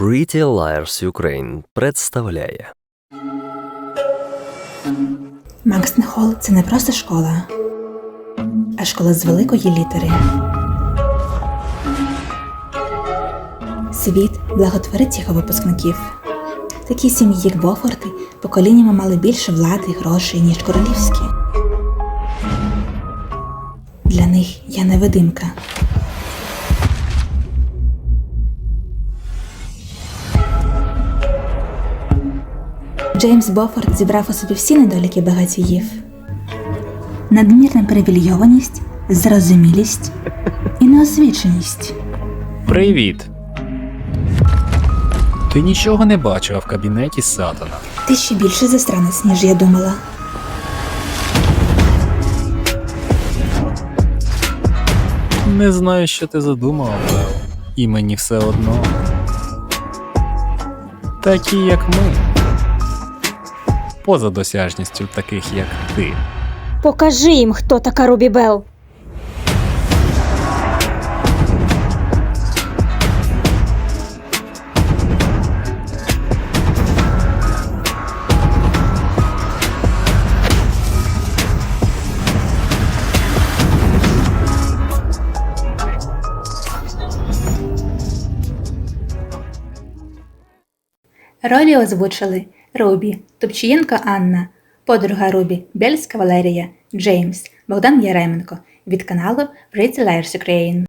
Pretty Liars Ukraine представляє Макснехол це не просто школа, а школа з великої літери. Світ благотворить його випускників. Такі сім'ї, як Бофорти, поколіннями мали більше влади, грошей, ніж королівські. Для них я невидимка. Джеймс Бофорд зібрав у собі всі недоліки багатіїв. Надмірна привілейованість, зрозумілість і неосвіченість. Привіт. Ти нічого не бачила в кабінеті Сатана. Ти ще більше застранець, ніж я думала. Не знаю, що ти задумала, Лео. І мені все одно. Такі, як ми. Поза досяжністю таких, як ти. Покажи їм, хто така Рубі Белл. Ролі озвучили Рубі, Топчієнко Анна, подруга Рубі, Бельська Валерія, Джеймс, Богдан Яременко від каналу Pretty Liars Ukraine.